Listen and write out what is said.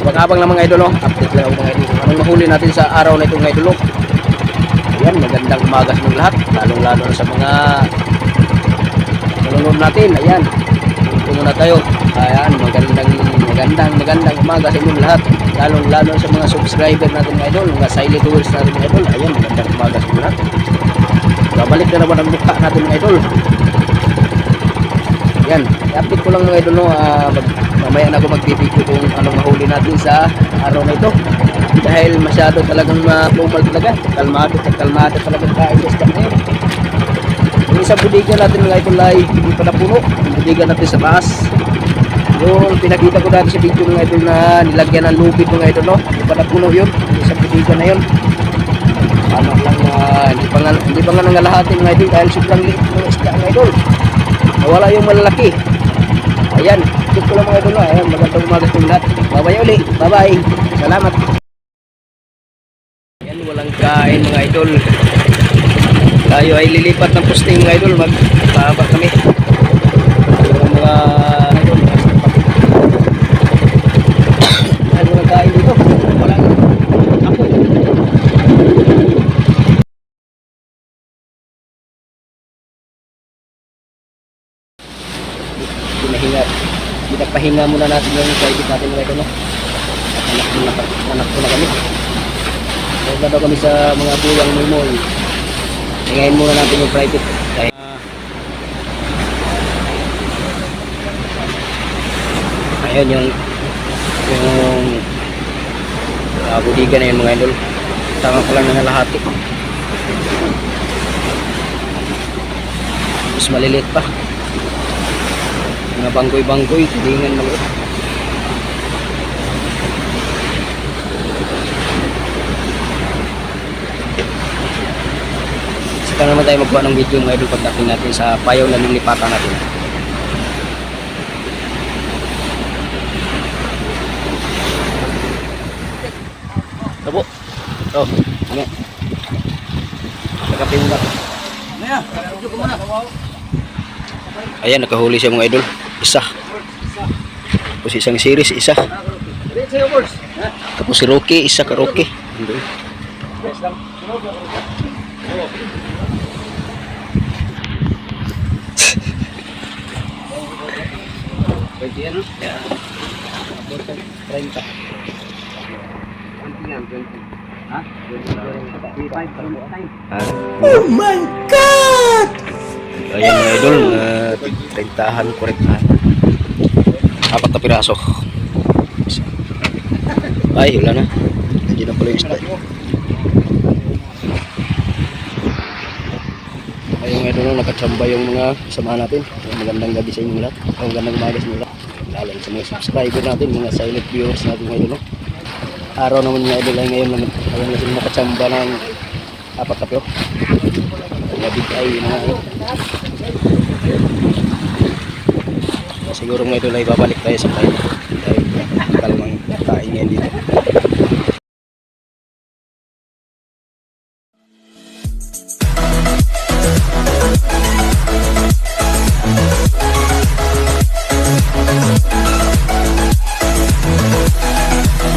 Abang-abang lang mga idol, oh. update lang ako mga idol. Anong mahuli natin sa araw na ito mga idol, oh. Ayan, magandang umaga sa lahat, lalong-lalo na sa mga nanonood natin. Ayan, ito muna tayo. Ayan, magandang, magandang, magandang umaga sa inyong lahat. Lalong-lalo sa mga subscriber natin mga idol, mga silent viewers natin mga idol. Ayan, magandang umaga sa inyong lahat. Babalik na naman ang mukha natin mga idol. Yan, i-update ko lang mga idol no, ah, mag- mamaya na ako magbibigyo kung anong mahuli natin sa araw na ito. Dahil masyado talagang ma-formal talaga, kalmado at kalmado talaga tayo sa stock ngayon. Yung isang budigan natin mga idol ay hindi pa napuno, yung budigan natin sa taas. Yung pinakita ko dati sa video mga idol na nilagyan ng lupit mga idol no, hindi pa napuno yun, yung isang budigan na yun. Ano lang na hindi pa nga, hindi pa nga nangalahati mga idol dahil sobrang liit ng isda mga idol nawala yung malalaki. Ayan ito ko lang mga idol ayan magandang umaga sa lahat. Bye bye uli. Bye bye salamat. Ayan walang kain mga idol. Tayo ay lilipat ng posting mga idol. Magbaba kami. Mga idol ayan walang kain dito walang ako pinahinga pinapahinga muna natin yung private natin mga ito no? Anak ko na, anak ko na kami. Huwag na kami sa mga bulang mulmol hingayin muna natin yung private. Dahil ayun yung yung uh, budiga na yun mga idol. Tama pa lang na lahati mas maliliit pa mga bangkoy-bangkoy, tilingan maliit. Saka naman tayo magkuha ng video mga idol pagdating natin sa payaw na nilipatan natin. Tabo. Oh, ano? Nakapin na. Ayan, nakahuli siya mga idol. Isa. Tapos isang series, isa. Tapos si Rocky, isa ka Rocky. Pwede ano? Yeah. 30. Ha? Oh my God! Ayan mga idol, uh, 30han, 40han. Apat na piraso. Ay, wala na. Hindi na pala yung isda. Ayun mga idol, nakatsamba yung mga kasama natin. Magandang gabi sa inyo lahat. Magandang umaga sa inyo lahat. Lalo sa mga subscriber natin, mga silent viewers natin mga idol. Araw naman idol ay ngayon. Ayun na sila nakatsamba ng apat na piro. Mga big eye, mga siguro idol ay babalik tayo sa tayo dahil kalmang kain ngayon dito